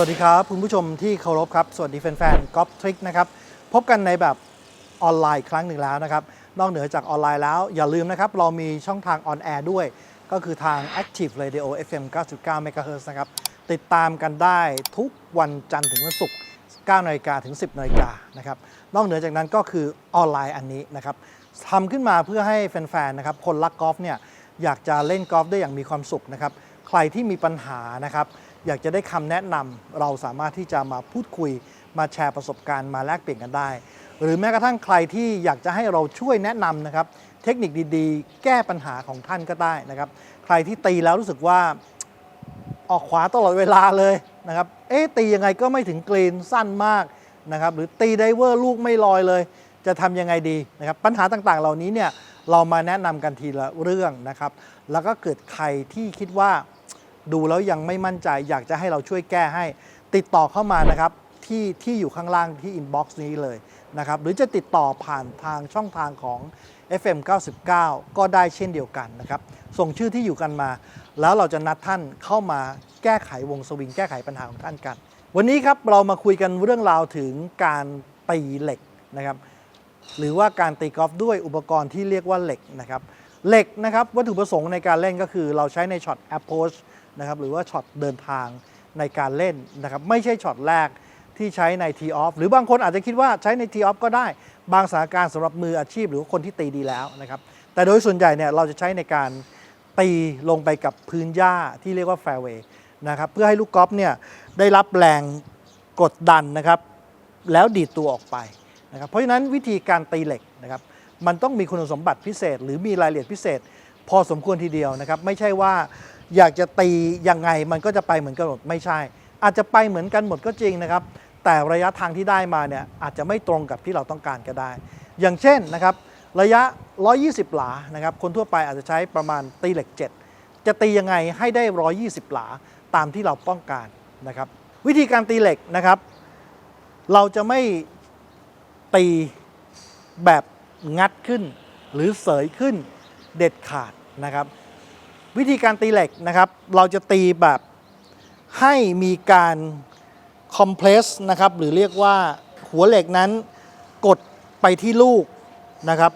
สวัสดีครับ คุณผู้ชมที่เคารพครับ สวัสดีแฟนๆกอล์ฟทริกนะครับ พบกันในแบบออนไลน์ครั้งหนึ่งแล้วนะครับ นอกเหนือจากออนไลน์แล้ว อย่าลืมนะครับ เรามีช่องทางออนแอร์ด้วย ก็คือทาง Active Radio FM 99 MHz นะครับ ติดตามกันได้ทุกวันจันทร์ถึงวันศุกร์9นาฬิกาถึง 10นาฬิกานะครับ นอกเหนือจากนั้นก็คือออนไลน์อันนี้นะครับทำขึ้นมาเพื่อให้แฟนๆนะครับคนรักกอล์ฟเนี่ยอยากจะเล่นกอล์ฟได้อย่างมีความสุขนะครับ ใครที่มีปัญหานะครับ อยากจะได้คำแนะนำเราสามารถที่จะมาพูดคุย มาแชร์ประสบการณ์มาแลกเปลี่ยนกันได้ หรือแม้กระทั่งใครที่อยากจะให้เราช่วยแนะนำนะครับ เทคนิคดีๆ แก้ปัญหาของท่านก็ได้นะครับ ใครที่ตีแล้วรู้สึกว่าออกขวาตลอดเวลาเลยนะครับ เอ๊ตียังไงก็ไม่ถึงกรีนสั้นมากนะครับ หรือตีไดเวอร์ลูกไม่ลอยเลย จะทำยังไงดีนะครับ ปัญหาต่างๆ เหล่านี้เนี่ยเรามาแนะนำกันทีละเรื่องนะครับ แล้วก็เกิดใครที่คิดว่า ดูแล้วยังไม่มั่นใจอยากจะให้เราช่วยแก้ให้ ติดต่อเข้ามานะครับที่ที่อยู่ข้างล่างที่อินบ็อกซ์นี้เลยนะครับหรือจะติดต่อผ่านทางช่องทางของ FM 99 ก็ได้เช่นเดียวกันนะครับ ส่งชื่อที่อยู่กันมา แล้วเราจะนัดท่านเข้ามาแก้ไขวงสวิง แก้ไขปัญหาของท่านกัน วันนี้ครับเรามาคุยกันเรื่องราวถึงการตีเหล็กนะครับ หรือว่าการตีกอล์ฟด้วยอุปกรณ์ที่เรียกว่าเหล็กนะครับ เหล็กนะครับวัตถุประสงค์ในการเล่นก็คือเราใช้ในช็อต approach นะครับหรือว่าช็อตเดินทางในการเล่นนะครับไม่ใช่ช็อตแรกที่ใช้ใน tee off หรือบางคนอาจจะคิดว่าใช้ใน tee off ก็ได้ บางสถานการณ์สำหรับมืออาชีพ หรือคนที่ตีดีแล้วนะครับแต่โดยส่วนใหญ่เนี่ยเราจะใช้ในการตีลงไปกับพื้นหญ้าที่เรียกว่า fairway นะครับเพื่อให้ลูกกอล์ฟเนี่ยได้รับแรงกดดันนะครับแล้วดีดตัวออกไปนะครับเพราะฉะนั้นวิธีการตีเหล็กนะครับมันต้องมีคุณสมบัติพิเศษ หรือมีรายละเอียดพิเศษ พอสมควรทีเดียวนะครับไม่ใช่ว่า อยากจะตียังไงมันก็จะไปเหมือนกันหมดไม่ใช่ อาจจะไปเหมือนกันหมดก็จริงนะครับ แต่ระยะทางที่ได้มาเนี่ยอาจจะไม่ตรงกับที่เราต้องการก็ได้ อย่างเช่นนะครับระยะ 120 หลานะครับคนทั่วไปอาจจะใช้ประมาณตีเหล็ก 7 จะตียังไงให้ได้ 120 หลาตามที่เราต้องการนะครับวิธีการตีเหล็กนะครับ เราจะไม่ตีแบบงัดขึ้น หรือเสยขึ้นเด็ดขาดนะครับ วิธีการตีเหล็กนะครับ เราจะตีแบบให้มีการคอมเพลสนะครับ หรือเรียกว่าหัวเหล็กนั้นกดไปที่ลูกนะครับ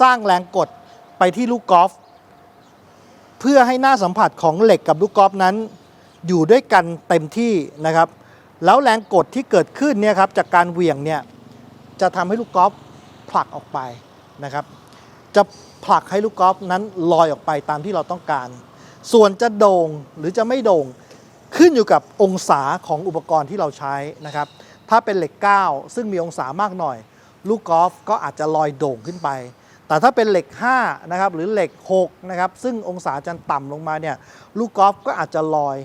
สร้างแรงกดไปที่ลูกกอล์ฟเพื่อให้หน้าสัมผัสของเหล็กกับลูกกอล์ฟนั้น อยู่ด้วยกันเต็มที่นะครับ แล้วแรงกดที่เกิดขึ้นเนี่ยครับจากการเหวี่ยงเนี่ยจะทำให้ลูกกอล์ฟผลักออกไปนะครับ จะ ผลักให้ลูกกอล์ฟนั้นลอยออกไปตามที่เราต้องการ ส่วนจะโด่งหรือจะไม่โด่งขึ้นอยู่กับองศาของอุปกรณ์ที่เราใช้นะครับ ถ้าเป็นเหล็ก 9 ซึ่งมีองศามากหน่อย ลูกกอล์ฟก็อาจจะลอยโด่งขึ้นไป แต่ถ้าเป็นเหล็ก 5 นะครับ หรือเหล็ก 6 นะครับ ซึ่งองศาจะต่ำลงมาเนี่ย ลูกกอล์ฟก็อาจจะลอย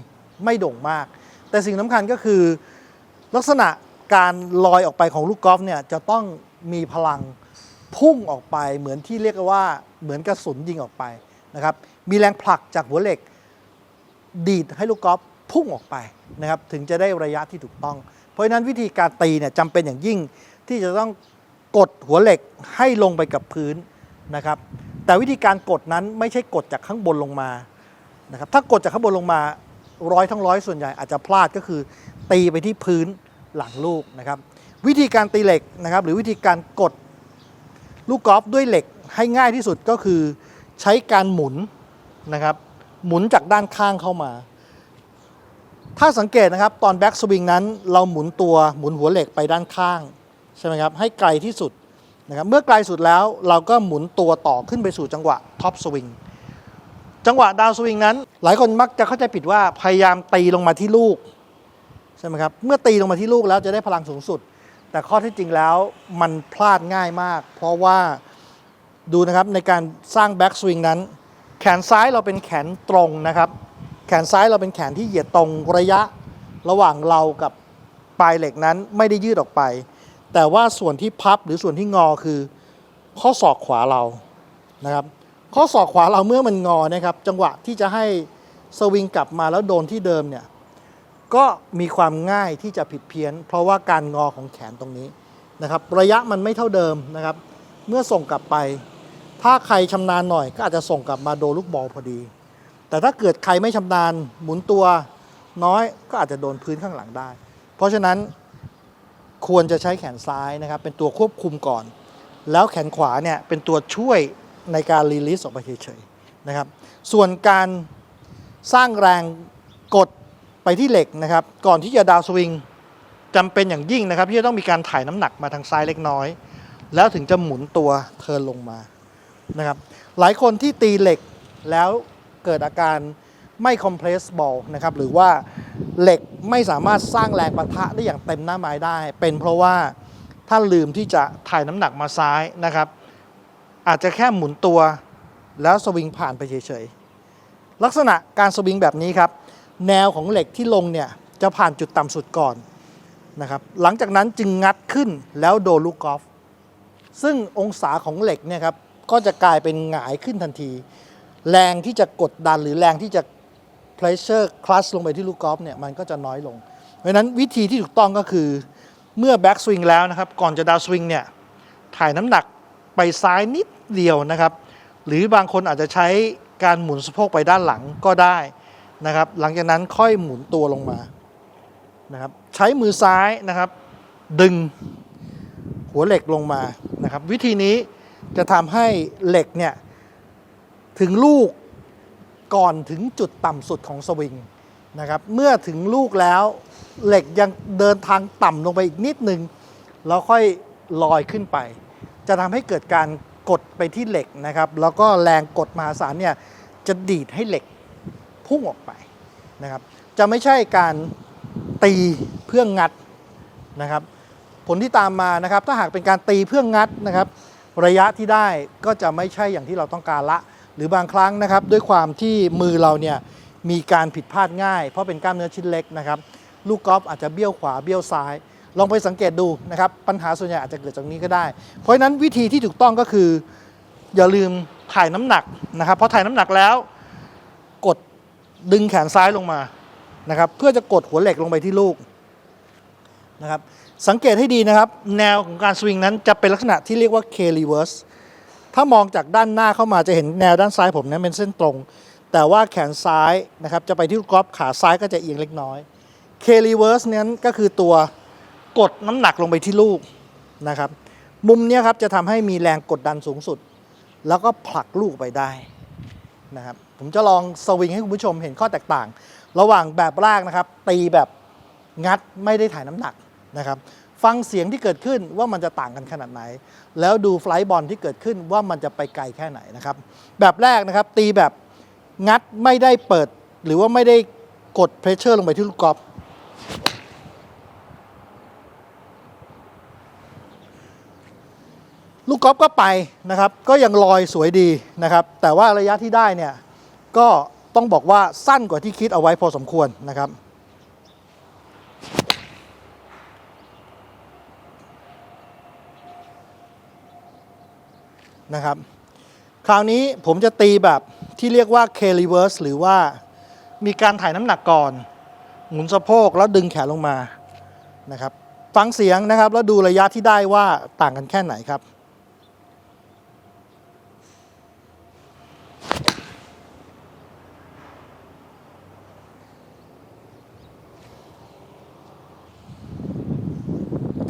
ไม่โด่งมาก แต่สิ่งสำคัญก็คือ ลักษณะการลอยออกไปของลูกกอล์ฟเนี่ยจะต้องมีพลัง พุ่งออกไปเหมือนที่เรียกว่าเหมือนกระสุนยิงออกไปนะครับมีแรงผลักจากหัวเหล็ก ดีดให้ลูกกอล์ฟพุ่งออกไปนะครับถึงจะได้ระยะที่ถูกต้อง เพราะฉะนั้นวิธีการตีเนี่ยจำเป็นอย่างยิ่งที่จะต้องกดหัวเหล็กให้ลงไปกับพื้นนะครับแต่วิธีการกดนั้นไม่ใช่กดจากข้างบนลงมานะครับถ้ากดจากข้างบนลงมาร้อยทั้งร้อยส่วนใหญ่อาจจะพลาดก็คือ ตีไปที่พื้นหลังลูกนะครับวิธีการตีเหล็กนะครับหรือวิธีการกด ลูกกอล์ฟด้วยเหล็กให้ง่ายที่สุดก็คือใช้การหมุนนะครับ หมุนจากด้านข้างเข้ามา ถ้าสังเกตนะครับตอนแบ็กสวิงนั้น เราหมุนตัวหมุนหัวเหล็กไปด้านข้างใช่ไหมครับให้ไกลที่สุดนะครับเมื่อไกลสุดแล้วเราก็หมุนตัวต่อขึ้นไปสู่จังหวะท็อปสวิงจังหวะดาวสวิงนั้น หลายคนมักจะเข้าใจผิดว่าพยายามตีลงมาที่ลูกใช่ไหมครับเมื่อตีลงมาที่ลูกแล้วจะได้พลังสูงสุด แต่ข้อที่จริงแล้วมันพลาดง่ายมาก เพราะว่าดูนะครับในการสร้างแบ็กสวิงนั้น แขนซ้ายเราเป็นแขนตรงนะครับ แขนซ้ายเราเป็นแขนที่เหยียดตรงระยะระหว่างเรากับปลายเหล็กนั้นไม่ได้ยืดออกไป แต่ว่าส่วนที่พับหรือส่วนที่งอคือข้อศอกขวาเรานะครับ ข้อศอกขวาเราเมื่อมันงอนะครับ จังหวะที่จะให้สวิงกลับมาแล้วโดนที่เดิมเนี่ย ก็มีความง่ายที่จะผิดเพี้ยน เพราะว่าการงอของแขนตรงนี้นะครับ ระยะมันไม่เท่าเดิมนะครับ เมื่อส่งกลับไป ถ้าใครชำนาญหน่อยก็อาจจะส่งกลับมาโดนลูกบอลพอดี แต่ถ้าเกิดใครไม่ชำนาญหมุนตัวน้อยก็อาจจะโดนพื้นข้างหลังได้ เพราะฉะนั้นควรจะใช้แขนซ้ายนะครับ เป็นตัวควบคุมก่อน แล้วแขนขวาเนี่ยเป็นตัวช่วยในการรีลิสออกไปเฉยๆนะครับ ส่วนการสร้างแรงกด ไปที่เหล็กนะครับ ก่อนที่จะดาวสวิงจำเป็นอย่างยิ่งนะครับที่จะต้องมีการถ่ายน้ำหนักมาทางซ้ายเล็กน้อย แล้วถึงจะหมุนตัวเทิร์นลงมานะครับ หลายคนที่ตีเหล็กแล้วเกิดอาการไม่คอมเพรสบอลนะครับหรือว่าเหล็กไม่สามารถสร้างแรงปะทะได้อย่างเต็มหน้าไม้ได้ เป็นเพราะว่าถ้าลืมที่จะถ่ายน้ำหนักมาซ้ายนะครับ อาจจะแค่หมุนตัวแล้วสวิงผ่านไปเฉยๆลักษณะการสวิงแบบนี้ครับ แนวของเหล็กที่ลงเนี่ยจะผ่านจุดต่ำสุดก่อนนะครับ หลังจากนั้นจึงงัดขึ้นแล้วโดนลูกกอล์ฟซึ่งองศาของเหล็กเนี่ยครับก็จะกลายเป็นหงายขึ้นทันที แรงที่จะกดดันหรือแรงที่จะ pressure clutch ลงไปที่ลูกกอล์ฟเนี่ยมันก็จะน้อยลง เพราะฉะนั้นวิธีที่ถูกต้องก็คือเมื่อ back swing แล้วนะครับ ก่อนจะ down swing เนี่ยถ่ายน้ำหนักไปซ้ายนิดเดียวนะครับ หรือบางคนอาจจะใช้การหมุนสะโพกไปด้านหลังก็ได้ นะครับหลังจากนั้นค่อยหมุนตัวลงมานะครับใช้มือซ้ายนะครับ ดึงหัวเหล็กลงมานะครับ วิธีนี้จะทำให้เหล็กเนี่ยถึงลูกก่อนถึงจุดต่ำสุดของสวิงนะครับเมื่อถึงลูกแล้วเหล็กยังเดินทางต่ำลงไปอีกนิดนึงแล้วค่อยลอยขึ้นไป จะทำให้เกิดการกดไปที่เหล็กนะครับ แล้วก็แรงกดมหาศาลเนี่ยจะดีดให้เหล็ก พุ่งออกไปนะครับ จะไม่ใช่การตีเพื่องัดนะครับ ผลที่ตามมานะครับ ถ้าหากเป็นการตีเพื่องัดนะครับ ระยะที่ได้ก็จะไม่ใช่อย่างที่เราต้องการละ หรือบางครั้งนะครับ ด้วยความที่มือเราเนี่ยมีการผิดพลาดง่าย เพราะเป็นกล้ามเนื้อชิ้นเล็กนะครับ ลูกกอล์ฟอาจจะเบี้ยวขวาเบี้ยวซ้าย ลองไปสังเกตดูนะครับ ปัญหาส่วนใหญ่อาจจะเกิดจากนี้ก็ได้ เพราะฉะนั้นวิธีที่ถูกต้องก็คือ อย่าลืมถ่ายน้ำหนักนะครับพอถ่ายน้ำหนักแล้ว ดึงแขนซ้ายลงมานะครับ เพื่อจะกดหัวเหล็กลงไปที่ลูกนะครับ สังเกตให้ดีนะครับ แนวของการสวิงนั้นจะเป็นลักษณะที่เรียกว่า K reverse ถ้ามองจากด้านหน้าเข้ามาจะเห็นแนวด้านซ้ายผมนั้นเป็นเส้นตรง แต่ว่าแขนซ้ายนะครับจะไปที่ลูกกอล์ฟขาซ้ายก็จะเอียงเล็กน้อย K reverse นั้นก็คือตัวกดน้ำหนักลงไปที่ลูกนะครับ มุมนี้ครับจะทำให้มีแรงกดดันสูงสุด แล้วก็ผลักลูกไปได้ นะครับผมจะลองสวิงให้คุณผู้ชมเห็นข้อแตกต่าง ระหว่างแบบแรกนะครับ ตีแบบงัดไม่ได้ถ่ายน้ำหนักนะครับ ฟังเสียงที่เกิดขึ้นว่ามันจะต่างกันขนาดไหน แล้วดูไฟล์บอลที่เกิดขึ้นว่ามันจะไปไกลแค่ไหนนะครับ แบบแรกนะครับตีแบบงัดไม่ได้เปิด หรือว่าไม่ได้กดเพรสเชอร์ลงไปที่ลูกกอล์ฟ กอล์ฟก็ไปนะครับ ก็ยังลอยสวยดีนะครับ แต่ว่าระยะที่ได้เนี่ย ก็ต้องบอกว่าสั้นกว่าที่คิดเอาไว้พอสมควรนะครับ นะครับ คราวนี้ผมจะตีแบบที่เรียกว่า K reverse หรือว่ามีการถ่ายน้ำหนักก่อน หมุนสะโพกแล้วดึงแขนลงมานะครับ ฟังเสียงนะครับ แล้วดูระยะที่ได้ว่าต่างกันแค่ไหนครับ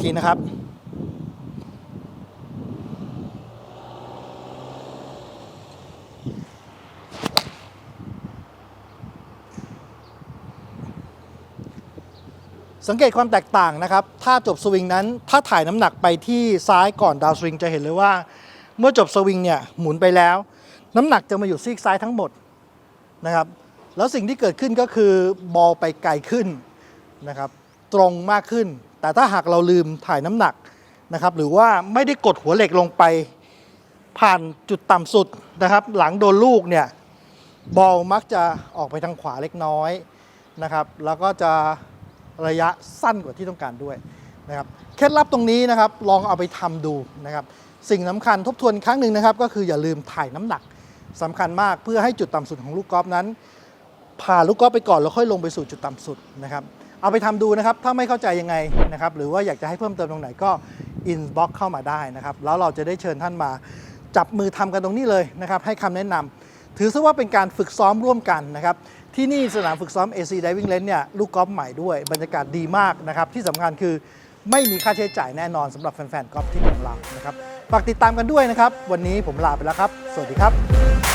ทีนะครับ สังเกตความแตกต่างนะครับ ถ้าจบสวิงนั้น ถ้าถ่ายน้ำหนักไปที่ซ้ายก่อนดาวสวิงจะเห็นเลยว่า เมื่อจบสวิงเนี่ยหมุนไปแล้ว น้ำหนักจะมาอยู่ซีกซ้ายทั้งหมดนะครับแล้วสิ่งที่เกิดขึ้นก็คือบอลไปไกลขึ้นนะครับ ตรงมากขึ้น แต่ถ้าหากเราลืมถ่ายน้ำหนักนะครับ หรือว่าไม่ได้กดหัวเหล็กลงไป ผ่านจุดต่ำสุดนะครับ หลังโดนลูกเนี่ยบอลมักจะออกไปทางขวาเล็กน้อยนะครับ แล้วก็จะระยะสั้นกว่าที่ต้องการด้วยนะครับเคล็ดลับตรงนี้นะครับลองเอาไปทำดูนะครับ สิ่งสำคัญทบทวนครั้งหนึ่งนะครับ ก็คืออย่าลืมถ่ายน้ำหนักสำคัญมากเพื่อให้จุดต่ำสุดของลูกกอล์ฟนั้นผ่านลูกกอล์ฟไปก่อนแล้วค่อยลงไปสู่จุดต่ำสุดนะครับ เอาไปทำดูนะครับ ถ้าไม่เข้าใจยังไงนะครับ หรือว่าอยากจะให้เพิ่มเติมตรงไหนก็อินบ็อกเข้ามาได้นะครับ แล้วเราจะได้เชิญท่านมาจับมือทำกันตรงนี้เลยนะครับ ให้คำแนะนำถือซะว่าเป็นการฝึกซ้อมร่วมกันนะครับ ที่นี่สนามฝึกซ้อม AC Diving Range เนี่ยลูกกอล์ฟใหม่ด้วยบรรยากาศดีมากนะครับ ที่สำคัญคือไม่มีค่าใช้จ่ายแน่นอนสำหรับแฟนๆกอล์ฟที่ของเรานะครับฝากติดตามกันด้วยนะครับ วันนี้ผมลาไปแล้วครับ สวัสดีครับ